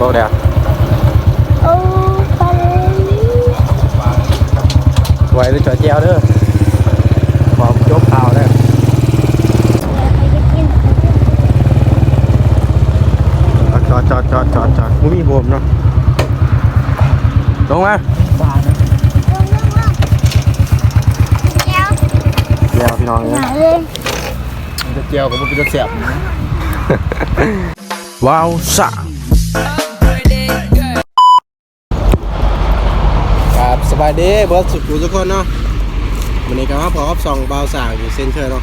โตะเดียวโอ้ไปไว้ด้วยจอเจียวเด้อบอกยกข่า บมันจะเสียบว้าวสะครับสบายดีเบิร์ดสุดทุกคนเนาะวันนี้ก็มาพร้อมส่องเบาสางอยู่เส้นเคยเนาะ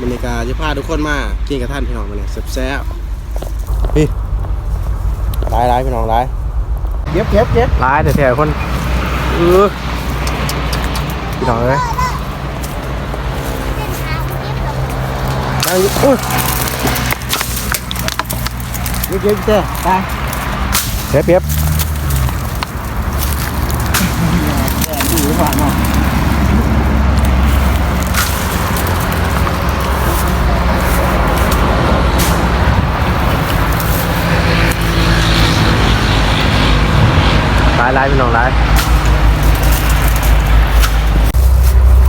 วันนี้ก็จะพาทุกคนมากินกับท่านพี่น้องมาเนี่ยแซ่บๆพี่ร้ายร้ายพี่น้องร้ายเก็บเก็บเก็บร้ายแต่แถวคนเออพี่น้องเลยนั่งอยู่อุ้ยเก็บเก็บเจ้ไปเปียบเปียบ ดูหรือเปล่าเนาะ ร้ายร้ายพี่น้องร้าย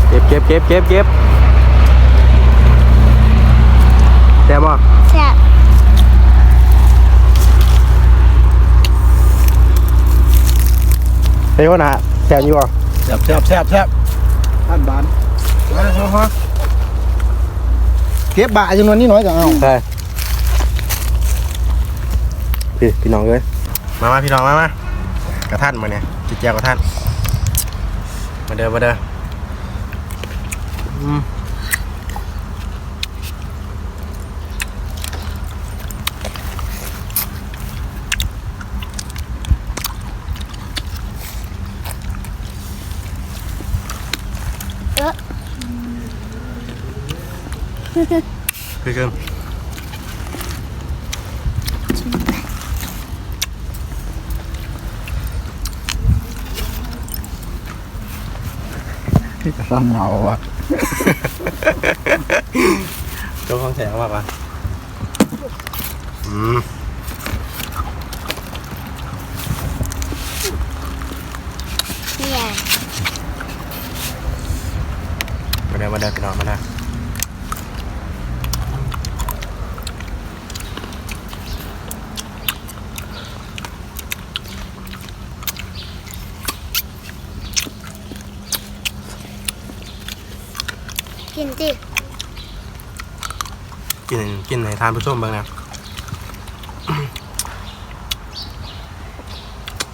เก็บเก็บเก็บเก็บเก็บแซ่บบ่แซ่บเฮ้ยคนน่ะแซ่บอยู่บ่แซ่บแซ่บแซ่บแซ่บท่านบานมาฮะฮะเก็บบะจำนวนนี้น้อยจังเอาใช่พี่พี่น้องเลยมามาพี่น้องมามา กระท่านมาเนี่ยจิตแจวกระท่าน มาเด้อมาเด้ออืมคือ กันกระซ้ำเงาอะโจ๊กของแสงมาปะอืมเนี่ยมาเด้อมาเด้อพี่น้องมาเด้อ กินสิกินกินในทานผู้ชมบ้างนะ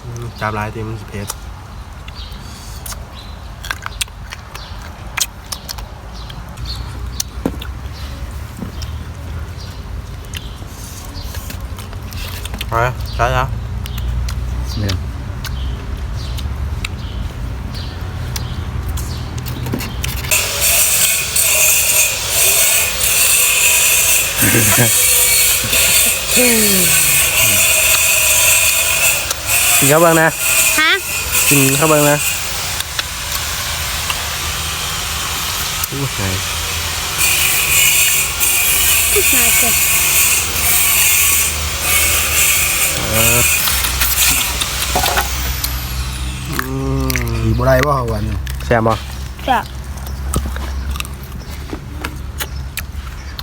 อืมจับลายทีมันสิเพชรไปใช่แล้ว เนี่ย กินข้าวเบ้างนะ ฮะ กินข้าวเบ้างนะอู้ไงมาสิอืมขี่บุไรว่าวันนี้แซ่บบ่แซ่บ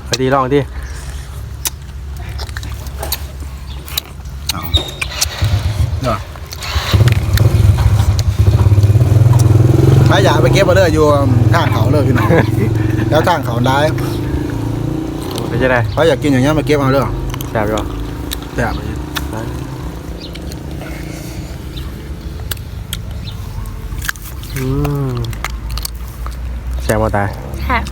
ไปดีลองดิ ถ้าอยากไปเก็บมาเลยอยู่ทางเขาเลยพี่น้อง แล้วทางเขาได้เป็นจะได้ถ้าอยากกินอย่างเงี้ยมาเก็บเอาเลยแซ่บอยู่บ่แซ่บอืมแซ่บบ่ตายแซ่บ